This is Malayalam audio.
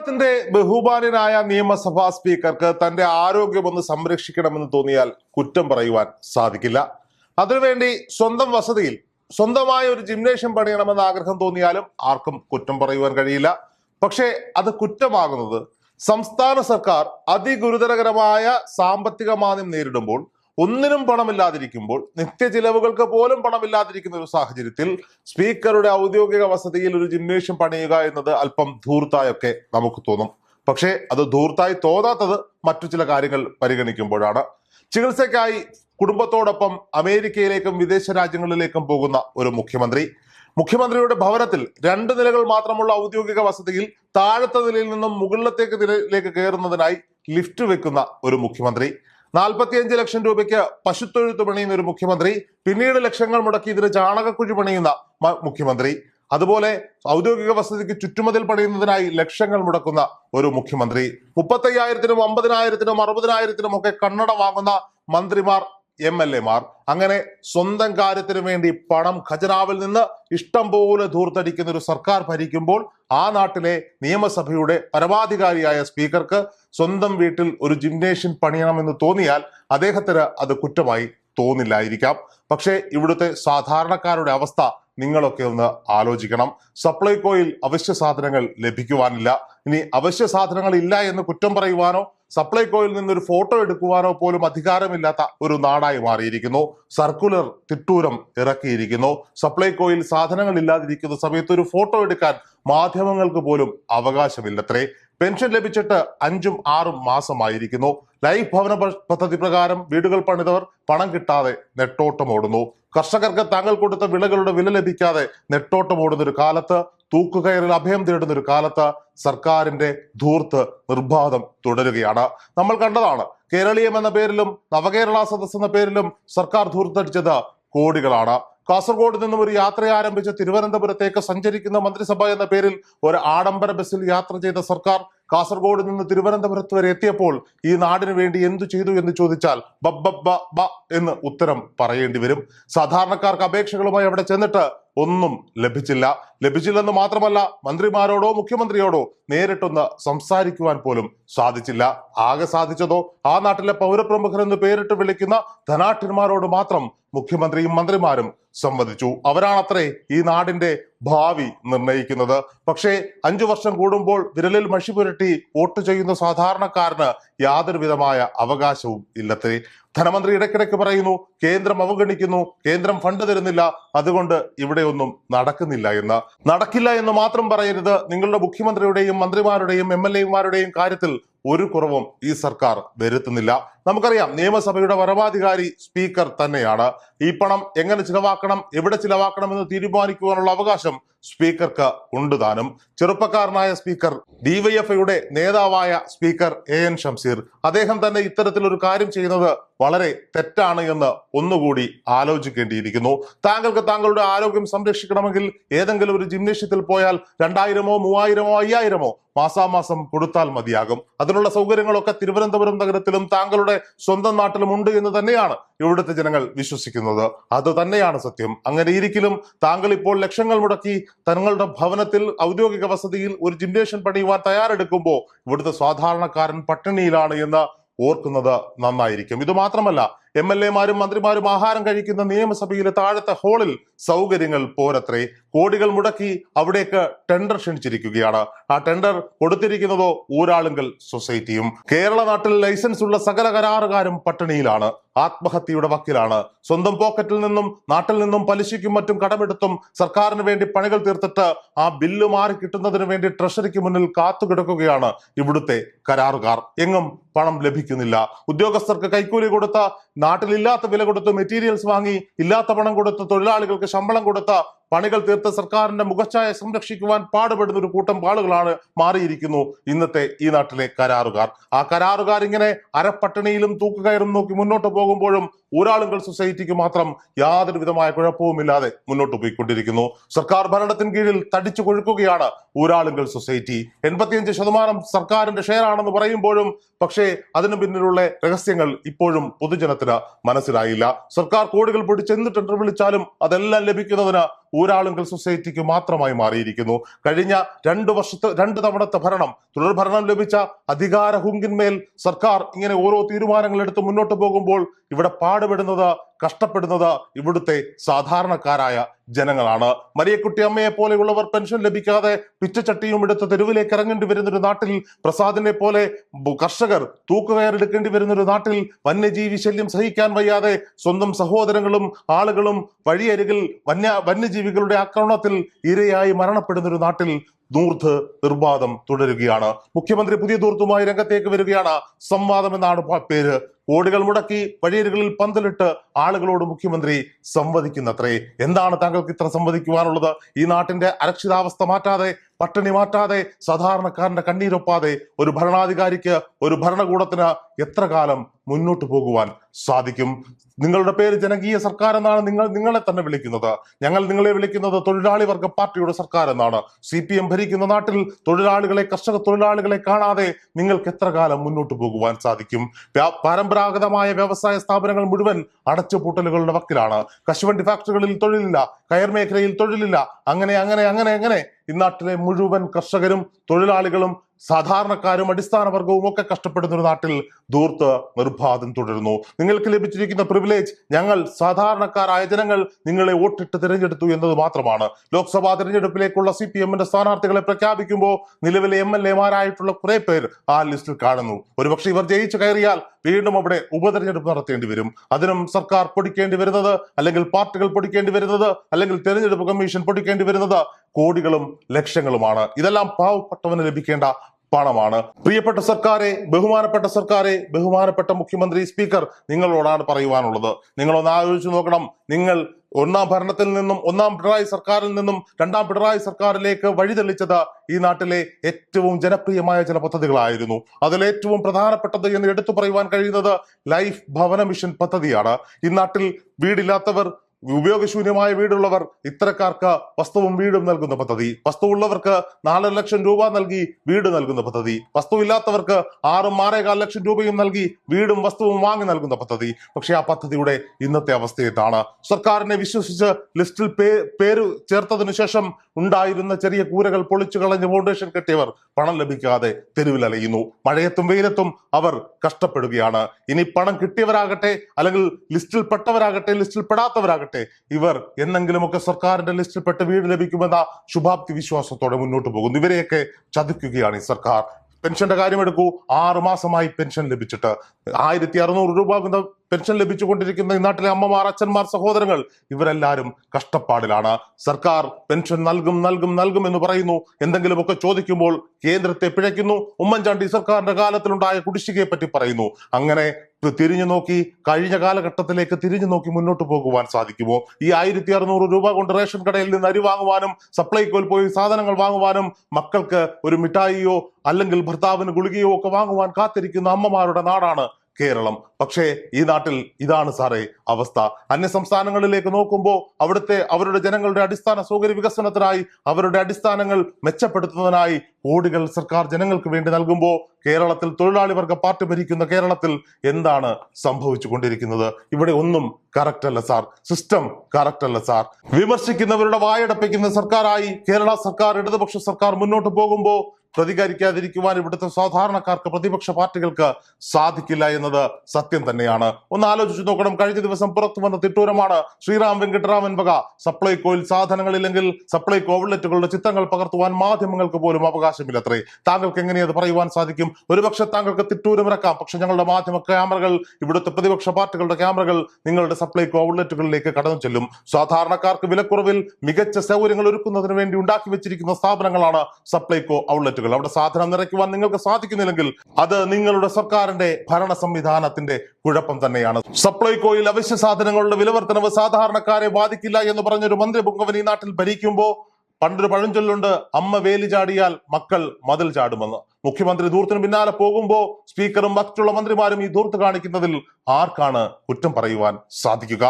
കേരളത്തിന്റെ ബഹുമാനായ നിയമസഭാ സ്പീക്കർക്ക് തന്റെ ആരോഗ്യം ഒന്ന് സംരക്ഷിക്കണമെന്ന് തോന്നിയാൽ കുറ്റം പറയുവാൻ സാധിക്കില്ല. അതിനുവേണ്ടി സ്വന്തം വസതിയിൽ സ്വന്തമായ ഒരു ജിംനേഷ്യം പണിയണമെന്ന് ആഗ്രഹം തോന്നിയാലും ആർക്കും കുറ്റം പറയുവാൻ കഴിയില്ല. പക്ഷേ അത് കുറ്റമാകുന്നത് സംസ്ഥാന സർക്കാർ അതിഗുരുതരകരമായ സാമ്പത്തിക മാന്ദ്യം നേരിടുമ്പോൾ ഒന്നിനും പണമില്ലാതിരിക്കുമ്പോൾ നിത്യ ചിലവുകൾക്ക് പോലും പണമില്ലാതിരിക്കുന്ന ഒരു സാഹചര്യത്തിൽ സ്പീക്കറുടെ ഔദ്യോഗിക വസതിയിൽ ഒരു ജിംനേഷ്യം പണിയുക എന്നത് അല്പം ധൂർത്തായൊക്കെ നമുക്ക് തോന്നും. പക്ഷേ അത് ധൂർത്തായി തോന്നാത്തത് മറ്റു ചില കാര്യങ്ങൾ പരിഗണിക്കുമ്പോഴാണ്. ചികിത്സയ്ക്കായി കുടുംബത്തോടൊപ്പം അമേരിക്കയിലേക്കും വിദേശ രാജ്യങ്ങളിലേക്കും പോകുന്ന ഒരു മുഖ്യമന്ത്രി. മുഖ്യമന്ത്രിയുടെ ഭവനത്തിൽ രണ്ട് നിലകൾ മാത്രമുള്ള ഔദ്യോഗിക വസതിയിൽ താഴത്തെ നിലയിൽ നിന്നും മുകളിലത്തേക്ക് നിലയിലേക്ക് കയറുന്നതിനായി ലിഫ്റ്റ് വെക്കുന്ന ഒരു മുഖ്യമന്ത്രി. നാൽപ്പത്തിയഞ്ച് ലക്ഷം രൂപയ്ക്ക് പശുത്തൊഴുത്ത് പണിയുന്ന ഒരു മുഖ്യമന്ത്രി പിന്നീട് ലക്ഷങ്ങൾ മുടക്കി ഇതിന് ചാണകക്കുഴി പണിയുന്ന മുഖ്യമന്ത്രി. അതുപോലെ ഔദ്യോഗിക വസതിക്ക് ചുറ്റുമതിൽ പണിയുന്നതിനായി ലക്ഷങ്ങൾ മുടക്കുന്ന ഒരു മുഖ്യമന്ത്രി. മുപ്പത്തയ്യായിരത്തിനും അമ്പതിനായിരത്തിനും അറുപതിനായിരത്തിനും ഒക്കെ കണ്ണട വാങ്ങുന്ന മന്ത്രിമാർ എം എൽ എമാർ അങ്ങനെ സ്വന്തം കാര്യത്തിന് വേണ്ടി പണം ഖജനാവിൽ നിന്ന് ഇഷ്ടം പോലെ ധൂർത്തടിക്കുന്ന ഒരു സർക്കാർ ഭരിക്കുമ്പോൾ ആ നാട്ടിലെ നിയമസഭയുടെ പരമാധികാരിയായ സ്പീക്കർക്ക് സ്വന്തം വീട്ടിൽ ഒരു ജിംനേഷ്യം പണിയണമെന്ന് തോന്നിയാൽ അദ്ദേഹത്തിന് അത് കുറ്റമായി തോന്നില്ലായിരിക്കാം. പക്ഷേ ഇവിടുത്തെ സാധാരണക്കാരുടെ അവസ്ഥ നിങ്ങളൊക്കെ ഒന്ന് ആലോചിക്കണം. സപ്ലൈകോയിൽ അവശ്യ സാധനങ്ങൾ ലഭിക്കുവാനില്ല. ഇനി അവശ്യ സാധനങ്ങൾ ഇല്ല എന്ന് കുറ്റം പറയുവാനോ സപ്ലൈകോയിൽ ഒരു ഫോട്ടോ എടുക്കുവാനോ പോലും അധികാരമില്ലാത്ത ഒരു നാടായി മാറിയിരിക്കുന്നു. സർക്കുലർ തിട്ടൂരം ഇറക്കിയിരിക്കുന്നു. സപ്ലൈകോയിൽ സാധനങ്ങൾ ഇല്ലാതിരിക്കുന്ന സമയത്ത് ഒരു ഫോട്ടോ എടുക്കാൻ മാധ്യമങ്ങൾക്ക് പോലും അവകാശമില്ലത്രേ. പെൻഷൻ ലഭിച്ചിട്ട് അഞ്ചും ആറും മാസമായിരിക്കുന്നു. ലൈഫ് ഭവന പദ്ധതി പ്രകാരം വീടുകൾ പണിതവർ പണം കിട്ടാതെ നെട്ടോട്ടമോടുന്നു കർഷകർക്ക് താങ്കൾ കൊടുത്ത വിളകളുടെ വില ലഭിക്കാതെ നെട്ടോട്ടമോടുന്ന ഒരു കാലത്ത് തൂക്കുകയറിൽ അഭയം തേടുന്ന ഒരു കാലത്ത് സർക്കാരിന്റെ ധൂർത്ത് നിർബാധം തുടരുകയാണ്. നമ്മൾ കണ്ടതാണ് കേരളീയം എന്ന പേരിലും നവകേരള സദസ് എന്ന പേരിലും സർക്കാർ ധൂർത്തടിച്ചത് കോടികളാണ്. കാസർഗോഡ് നിന്നും ഒരു യാത്ര ആരംഭിച്ച് തിരുവനന്തപുരത്തേക്ക് സഞ്ചരിക്കുന്ന മന്ത്രിസഭ എന്ന പേരിൽ ഒരു ആഡംബര ബസ്സിൽ യാത്ര ചെയ്ത സർക്കാർ കാസർഗോഡ് നിന്ന് തിരുവനന്തപുരത്ത് വരെ എത്തിയപ്പോൾ ഈ നാടിന് വേണ്ടി എന്തു ചെയ്തു എന്ന് ചോദിച്ചാൽ ബ എന്ന് ഉത്തരം പറയേണ്ടി വരും. സാധാരണക്കാർക്ക് അപേക്ഷകളുമായി അവിടെ ചെന്നിട്ട് ഒന്നും ലഭിച്ചില്ല. ലഭിച്ചില്ലെന്ന് മാത്രമല്ല മന്ത്രിമാരോടോ മുഖ്യമന്ത്രിയോടോ നേരിട്ടൊന്ന് സംസാരിക്കുവാൻ പോലും സാധിച്ചില്ല. ആകെ സാധിച്ചതോ ആ നാട്ടിലെ പൗരപ്രമുഖരെന്ന് പേരിട്ട് വിളിക്കുന്ന ധനാഠ്യന്മാരോട് മാത്രം മുഖ്യമന്ത്രിയും മന്ത്രിമാരും സംവദിച്ചു. അവരാണത്രേ ഈ നാടിന്റെ ഭാവി നിർണയിക്കുന്നത്. പക്ഷേ അഞ്ചു വർഷം കൂടുമ്പോൾ വിരലിൽ മഷി പുരട്ടി വോട്ട് ചെയ്യുന്ന സാധാരണക്കാരന് യാതൊരു വിധമായ അവകാശവും ഇല്ലത്രേ. ധനമന്ത്രി ഇടയ്ക്കിടയ്ക്ക് പറയുന്നു കേന്ദ്രം അവഗണിക്കുന്നു കേന്ദ്രം ഫണ്ട് തരുന്നില്ല അതുകൊണ്ട് ഇവിടെ ഒന്നും നടക്കുന്നില്ല എന്ന്. നടക്കില്ല എന്ന് മാത്രം പറയരുത്. നിങ്ങളുടെ മുഖ്യമന്ത്രിയുടെയും മന്ത്രിമാരുടെയും എം എൽ എമാരുടെയും കാര്യത്തിൽ ഒരു കുറവും ഈ സർക്കാർ വരുത്തുന്നില്ല. നമുക്കറിയാം നിയമസഭയുടെ പരമാധികാരി സ്പീക്കർ തന്നെയാണ്. ഈ പണം എങ്ങനെ ചിലവാക്കണം എവിടെ ചിലവാക്കണം എന്ന് തീരുമാനിക്കുവാനുള്ള അവകാശം സ്പീക്കർക്ക് ഉണ്ട് താനും. ചെറുപ്പക്കാരനായ സ്പീക്കർ ഡിവൈഎഫ്ഐയുടെ നേതാവായ സ്പീക്കർ എ എൻ ഷംസീർ അദ്ദേഹം തന്നെ ഇത്തരത്തിലൊരു കാര്യം ചെയ്യുന്നത് വളരെ തെറ്റാണ് എന്ന് ഒന്നുകൂടി ആലോചിക്കേണ്ടിയിരിക്കുന്നു. താങ്കൾക്ക് താങ്കളുടെ ആരോഗ്യം സംരക്ഷിക്കണമെങ്കിൽ ഏതെങ്കിലും ഒരു ജിംനേഷ്യത്തിൽ പോയാൽ രണ്ടായിരമോ മൂവായിരമോ അയ്യായിരമോ മാസാമാസം കൊടുത്താൽ മതിയാകും. അതിനുള്ള സൗകര്യങ്ങളൊക്കെ തിരുവനന്തപുരം നഗരത്തിലും താങ്കളുടെ സ്വന്തം നാട്ടിലും ഉണ്ട് എന്ന് തന്നെയാണ് ഇവിടുത്തെ ജനങ്ങൾ വിശ്വസിക്കുന്നത്. അത് തന്നെയാണ് സത്യം. അങ്ങനെ ഇരിക്കലും താങ്കൾ ഇപ്പോൾ ലക്ഷങ്ങൾ മുടക്കി തങ്ങളുടെ ഭവനത്തിൽ ഔദ്യോഗിക വസതിയിൽ ഒരു ജിംനേഷ്യൻ പണിയുവാൻ തയ്യാറെടുക്കുമ്പോൾ ഇവിടുത്തെ സാധാരണക്കാരൻ പട്ടിണിയിലാണ് എന്ന് ഓർക്കുന്നത് നന്നായിരിക്കും. ഇത് മാത്രമല്ല എം എൽ എമാരും മന്ത്രിമാരും ആഹാരം കഴിക്കുന്ന നിയമസഭയിലെ താഴത്തെ ഹാളിൽ സൗകര്യങ്ങൾ പോരത്രേ. കോടികൾ മുടക്കി അവിടേക്ക് ടെൻഡർ ക്ഷണിച്ചിരിക്കുകയാണ്. ആ ടെൻഡർ കൊടുത്തിരിക്കുന്നതോ ഊരാളുങ്കൽ സൊസൈറ്റിയും. കേരള നാട്ടിൽ ലൈസൻസ് ഉള്ള സകല കരാറുകാരും പട്ടിണിയിലാണ്. ആത്മഹത്യയുടെ വക്കിലാണ്. സ്വന്തം പോക്കറ്റിൽ നിന്നും നാട്ടിൽ നിന്നും പലിശയ്ക്കും മറ്റും കടമെടുത്തും സർക്കാരിന് വേണ്ടി പണികൾ തീർത്തിട്ട് ആ ബില്ല് മാറി കിട്ടുന്നതിന് വേണ്ടി ട്രഷറിക്ക് മുന്നിൽ കാത്തുകിടക്കുകയാണ് ഇവിടുത്തെ കരാറുകാർ. എങ്ങും പണം ലഭിക്കുന്നില്ല. ഉദ്യോഗസ്ഥർക്ക് കൈക്കൂലി കൊടുത്ത നാട്ടിലില്ലാത്ത വില കൊടുത്ത് മെറ്റീരിയൽസ് വാങ്ങി ഇല്ലാത്ത പണം കൊടുത്ത് തൊഴിലാളികൾക്ക് ശമ്പളം കൊടുത്ത പണികൾ തീർത്ത് സർക്കാരിന്റെ മുഖച്ഛായ സംരക്ഷിക്കുവാൻ പാടുപെടുന്ന ഒരു കൂട്ടം ആളുകളാണ് മാറിയിരിക്കുന്നു ഇന്നത്തെ ഈ നാട്ടിലെ കരാറുകാർ. ആ കരാറുകാർ ഇങ്ങനെ അരപ്പട്ടിണിയിലും തൂക്കുകയറും നോക്കി മുന്നോട്ട് പോകുമ്പോഴും ഊരാളുങ്കൽ സൊസൈറ്റിക്ക് മാത്രം യാതൊരു വിധമായ കുഴപ്പവുമില്ലാതെ മുന്നോട്ട് പോയിക്കൊണ്ടിരിക്കുന്നു. സർക്കാർ ഭരണത്തിന് കീഴിൽ തടിച്ചു കൊഴുക്കുകയാണ് ഊരാളുങ്കൽ സൊസൈറ്റി. എൺപത്തിയഞ്ച് ശതമാനം സർക്കാരിന്റെ ഷെയർ ആണെന്ന് പറയുമ്പോഴും പക്ഷേ അതിനു പിന്നിലുള്ള രഹസ്യങ്ങൾ ഇപ്പോഴും പൊതുജനത്തിന് മനസ്സിലായില്ല. സർക്കാർ കോടികൾ പിടിച്ച് എന്ത് ടെൻഡർ വിളിച്ചാലും അതെല്ലാം ലഭിക്കുന്നതിന് ഊരാളുങ്കൽ സൊസൈറ്റിക്ക് മാത്രമായി മാറിയിരിക്കുന്നു. കഴിഞ്ഞ രണ്ട് വർഷത്തെ രണ്ട് തവണത്തെ ഭരണം തുടർഭരണം ലഭിച്ച അധികാര ഹുങ്കിന്മേൽ സർക്കാർ ഇങ്ങനെ ഓരോ തീരുമാനങ്ങൾ എടുത്ത് മുന്നോട്ട് പോകുമ്പോൾ ഇവിടെ പാടുപെടുന്നത് കഷ്ടപ്പെടുന്നത് ഇവിടുത്തെ സാധാരണക്കാരായ ജനങ്ങളാണ്. മരിയക്കുട്ടി അമ്മയെ പോലെയുള്ളവർ പെൻഷൻ ലഭിക്കാതെ പിച്ചച്ചട്ടിയും എടുത്ത് തെരുവിലേക്ക് ഇറങ്ങേണ്ടി വരുന്നൊരു നാട്ടിൽ പ്രസാദിനെ പോലെ കർഷകർ തൂക്കുകയറെടുക്കേണ്ടി വരുന്നൊരു നാട്ടിൽ വന്യജീവി ശല്യം സഹിക്കാൻ വയ്യാതെ സ്വന്തം സഹോദരങ്ങളും ആളുകളും വഴിയരികിൽ വന്യ വന്യജീവികളുടെ ആക്രമണത്തിൽ ഇരയായി മരണപ്പെടുന്നൊരു നാട്ടിൽ ദൂർത്ത് നിർബാധം തുടരുകയാണ്. മുഖ്യമന്ത്രി പുതിയ ദൂർത്തുമായി രംഗത്തേക്ക് വരികയാണ്. സംവാദം എന്നാണ് പേര്. കോടികൾ മുടക്കി വഴിയരികളിൽ പന്തലിട്ട് ആളുകളോട് മുഖ്യമന്ത്രി സംവദിക്കുന്നത്രേ. എന്താണ് താങ്കൾക്ക് ഇത്ര സംവദിക്കുവാനുള്ളത്? ഈ നാട്ടിന്റെ അരക്ഷിതാവസ്ഥ മാറ്റാതെ പട്ടിണി മാറ്റാതെ സാധാരണക്കാരന്റെ കണ്ണീരൊപ്പാതെ ഒരു ഭരണാധികാരിക്ക് ഒരു ഭരണകൂടത്തിന് എത്ര കാലം മുന്നോട്ട് പോകുവാൻ സാധിക്കും? നിങ്ങളുടെ പേര് ജനകീയ സർക്കാർ എന്നാണ് നിങ്ങൾ നിങ്ങളെ തന്നെ വിളിക്കുന്നത്. ഞങ്ങൾ നിങ്ങളെ വിളിക്കുന്നത് തൊഴിലാളി വർഗ പാർട്ടിയുടെ സർക്കാർ എന്നാണ്. സി പി എം ഭരിക്കുന്ന നാട്ടിൽ തൊഴിലാളികളെ കർഷക തൊഴിലാളികളെ കാണാതെ നിങ്ങൾക്ക് എത്ര കാലം മുന്നോട്ട് പോകുവാൻ സാധിക്കും? പരമ്പരാഗതമായ വ്യവസായ സ്ഥാപനങ്ങൾ മുഴുവൻ അടച്ചുപൂട്ടലുകളുടെ വക്കിലാണ്. കശുവണ്ടി ഫാക്ടറികളിൽ തൊഴിലില്ല കയർ മേഖലയിൽ തൊഴിലില്ല അങ്ങനെ അങ്ങനെ അങ്ങനെ അങ്ങനെ ഈ നാട്ടിലെ മുഴുവൻ കർഷകരും തൊഴിലാളികളും സാധാരണക്കാരും അടിസ്ഥാന വർഗവും ഒക്കെ കഷ്ടപ്പെടുന്ന ഒരു നാട്ടിൽ ദൂർത്ത് നിർബാധം തുടരുന്നു. നിങ്ങൾക്ക് ലഭിച്ചിരിക്കുന്ന പ്രിവിലേജ് ഞങ്ങൾ സാധാരണക്കാരായ ജനങ്ങൾ നിങ്ങളെ വോട്ടിട്ട് തിരഞ്ഞെടുത്തു എന്നത് മാത്രമാണ്. ലോക്സഭാ തിരഞ്ഞെടുപ്പിലേക്കുള്ള സി പി എമ്മിന്റെ സ്ഥാനാർത്ഥികളെ പ്രഖ്യാപിക്കുമ്പോൾ നിലവിലെ എം എൽ എമാരായിട്ടുള്ള കുറെ പേർ ആ ലിസ്റ്റിൽ കാണുന്നു. ഒരുപക്ഷെ ഇവർ ജയിച്ചു കയറിയാൽ വീണ്ടും അവിടെ ഉപതെരഞ്ഞെടുപ്പ് നടത്തേണ്ടി വരും. അതിനും സർക്കാർ പൊടിക്കേണ്ടി വരുന്നത് അല്ലെങ്കിൽ പാർട്ടികൾ പൊടിക്കേണ്ടി വരുന്നത് അല്ലെങ്കിൽ തെരഞ്ഞെടുപ്പ് കമ്മീഷൻ പൊടിക്കേണ്ടി വരുന്നത് കോടികളും ലക്ഷങ്ങളുമാണ്. ഇതെല്ലാം പാവപ്പെട്ടവന് ലഭിക്കേണ്ട പണമാണ്. പ്രിയപ്പെട്ട സർക്കാരെ ബഹുമാനപ്പെട്ട സർക്കാരെ ബഹുമാനപ്പെട്ട മുഖ്യമന്ത്രി സ്പീക്കർ നിങ്ങളോടാണ് പറയുവാനുള്ളത്. നിങ്ങളൊന്ന് ആലോചിച്ച് നോക്കണം. നിങ്ങൾ ഒന്നാം ഭരണത്തിൽ നിന്നും ഒന്നാം പിണറായി സർക്കാരിൽ നിന്നും രണ്ടാം പിണറായി സർക്കാരിലേക്ക് വഴിതെളിച്ചത് ഈ നാട്ടിലെ ഏറ്റവും ജനപ്രിയമായ ചില പദ്ധതികളായിരുന്നു. അതിൽ ഏറ്റവും പ്രധാനപ്പെട്ടത് എന്ന് എടുത്തു പറയുവാൻ കഴിയുന്നത് ലൈഫ് ഭവന മിഷൻ പദ്ധതിയാണ്. ഈ നാട്ടിൽ വീടില്ലാത്തവർ ഉപയോഗശൂന്യമായ വീടുള്ളവർ ഇത്തരക്കാർക്ക് വസ്തുവും വീടും നൽകുന്ന പദ്ധതി. വസ്തു ഉള്ളവർക്ക് നാലര ലക്ഷം രൂപ നൽകി വീട് നൽകുന്ന പദ്ധതി. വസ്തുവില്ലാത്തവർക്ക് ആറും ആറേകാൽ ലക്ഷം രൂപയും നൽകി വീടും വസ്തുവും വാങ്ങി നൽകുന്ന പദ്ധതി. പക്ഷേ ആ പദ്ധതിയുടെ ഇന്നത്തെ അവസ്ഥ ഇതാണ് സർക്കാരിനെ വിശ്വസിച്ച് ലിസ്റ്റിൽ പേര് ചേർത്തതിനു ശേഷം ഉണ്ടായിരുന്ന ചെറിയ കൂരകൾ പൊളിച്ചു കളഞ്ഞ് ഫൗണ്ടേഷൻ കെട്ടിയവർ പണം ലഭിക്കാതെ തെരുവിൽ അലയുന്നു. മഴയത്തും വെയിലത്തും അവർ കഷ്ടപ്പെടുകയാണ്. ഇനി പണം കിട്ടിയവരാകട്ടെ അല്ലെങ്കിൽ ലിസ്റ്റിൽ പെട്ടവരാകട്ടെ ലിസ്റ്റിൽ പെടാത്തവരാകട്ടെ ഇവർ എന്നെങ്കിലുമൊക്കെ സർക്കാരിന്റെ ലിസ്റ്റിൽപ്പെട്ട് വീട് ലഭിക്കുമെന്ന ശുഭാപ്തി വിശ്വാസത്തോടെ മുന്നോട്ട് പോകുന്നു. ഇവരെയൊക്കെ ചതിക്കുകയാണ് ഈ സർക്കാർ. പെൻഷന്റെ കാര്യമെടുക്കൂ ആറ് മാസമായി പെൻഷൻ ലഭിച്ചിട്ട് ആയിരത്തി അറുന്നൂറ് രൂപ പെൻഷൻ ലഭിച്ചുകൊണ്ടിരിക്കുന്ന ഈ നാട്ടിലെ അമ്മമാർ അച്ഛന്മാർ സഹോദരങ്ങൾ ഇവരെല്ലാവരും കഷ്ടപ്പാടിലാണ്. സർക്കാർ പെൻഷൻ നൽകും നൽകും നൽകും എന്ന് പറയുന്നു. എന്തെങ്കിലുമൊക്കെ ചോദിക്കുമ്പോൾ കേന്ദ്രത്തെ പിഴയ്ക്കുന്നു. ഉമ്മൻചാണ്ടി സർക്കാരിന്റെ കാലത്തിലുണ്ടായ കുടിശ്ശികയെ പറ്റി പറയുന്നു. അങ്ങനെ തിരിഞ്ഞു നോക്കി കഴിഞ്ഞ കാലഘട്ടത്തിലേക്ക് തിരിഞ്ഞു നോക്കി മുന്നോട്ട് പോകുവാൻ സാധിക്കുമോ? ഈ ആയിരത്തി അറുന്നൂറ് രൂപ കൊണ്ട് റേഷൻ കടയിൽ നിന്ന് അരി വാങ്ങുവാനും സപ്ലൈക്കോയിൽ പോയി സാധനങ്ങൾ വാങ്ങുവാനും മക്കൾക്ക് ഒരു മിഠായിയോ അല്ലെങ്കിൽ ഭർത്താവിന് ഗുളികയോ ഒക്കെ വാങ്ങുവാൻ കാത്തിരിക്കുന്ന അമ്മമാരുടെ നാടാണ് കേരളം. പക്ഷേ ഈ നാട്ടിൽ ഇതാണ് സാറേ അവസ്ഥ. അന്യ സംസ്ഥാനങ്ങളിലേക്ക് നോക്കുമ്പോൾ അവിടുത്തെ അവരുടെ ജനങ്ങളുടെ അടിസ്ഥാന സൗകര്യ വികസനത്തിനായി അവരുടെ അടിസ്ഥാനങ്ങൾ മെച്ചപ്പെടുത്തുന്നതിനായി കോടികൾ സർക്കാർ ജനങ്ങൾക്ക് വേണ്ടി നൽകുമ്പോൾ കേരളത്തിൽ തൊഴിലാളി വർഗ പാർട്ടി ഭരിക്കുന്ന കേരളത്തിൽ എന്താണ് സംഭവിച്ചു കൊണ്ടിരിക്കുന്നത് ഇവിടെ ഒന്നും കറക്റ്റ് അല്ല സാർ. സിസ്റ്റം കറക്റ്റ് അല്ല സാർ. വിമർശിക്കുന്നവരുടെ വായടപ്പിക്കുന്ന സർക്കാരായി കേരള സർക്കാർ ഇടതുപക്ഷ സർക്കാർ മുന്നോട്ട് പോകുമ്പോൾ പ്രതികരിക്കാതിരിക്കുവാൻ ഇവിടുത്തെ സാധാരണക്കാർക്ക് പ്രതിപക്ഷ പാർട്ടികൾക്ക് സാധിക്കില്ല എന്നത് സത്യം തന്നെയാണ്. ഒന്ന് ആലോചിച്ചു നോക്കണം. കഴിഞ്ഞ ദിവസം പുറത്തു വന്ന തിട്ടൂരമാണ് ശ്രീറാം വെങ്കിട്ടരാമൻ വക സപ്ലൈകോയിൽ സാധനങ്ങളില്ലെങ്കിൽ സപ്ലൈകോ ഔട്ട്ലെറ്റുകളുടെ ചിത്രങ്ങൾ പകർത്തുവാൻ മാധ്യമങ്ങൾക്ക് പോലും അവകാശമില്ലത്രേ. താങ്കൾക്ക് എങ്ങനെയത് പറയുവാൻ സാധിക്കും? ഒരുപക്ഷെ താങ്കൾക്ക് തിട്ടൂരം ഇറക്കാം. പക്ഷെ ഞങ്ങളുടെ മാധ്യമ ക്യാമറകൾ ഇവിടുത്തെ പ്രതിപക്ഷ പാർട്ടികളുടെ ക്യാമറകൾ നിങ്ങളുടെ സപ്ലൈകോ ഔട്ട്ലെറ്റുകളിലേക്ക് കടന്നു ചെല്ലും. സാധാരണക്കാർക്ക് വിലക്കുറവിൽ മികച്ച സൗകര്യങ്ങൾ ഒരുക്കുന്നതിന് വേണ്ടി ഉണ്ടാക്കി വെച്ചിരിക്കുന്ന സ്ഥാപനങ്ങളാണ് സപ്ലൈകോ ഔട്ട്ലെറ്റുകൾ അവിടെ സാധനം നിറയ്ക്കുവാൻ നിങ്ങൾക്ക് സാധിക്കുന്നില്ലെങ്കിൽ അത് നിങ്ങളുടെ സർക്കാരിന്റെ ഭരണ സംവിധാനത്തിന്റെ കുഴപ്പം തന്നെയാണ്. സപ്ലൈകോയിൽ അവശ്യ സാധനങ്ങളുടെ വിലവർത്തനവ് സാധാരണക്കാരെ ബാധിക്കില്ല എന്ന് പറഞ്ഞൊരു മന്ത്രി പുങ്കവൻ ഈ നാട്ടിൽ ഭരിക്കുമ്പോൾ പണ്ടൊരു പഴഞ്ചൊല്ലുണ്ട് അമ്മ വേലി ചാടിയാൽ മക്കൾ മതിൽ ചാടുമെന്ന്. മുഖ്യമന്ത്രി ദൂരത്തിന് പിന്നാലെ പോകുമ്പോൾ സ്പീക്കറും മറ്റുള്ള മന്ത്രിമാരും ഈ ദൂർത്ത് കാണിക്കുന്നതിൽ ആർക്കാണ് കുറ്റം പറയുവാൻ സാധിക്കുക?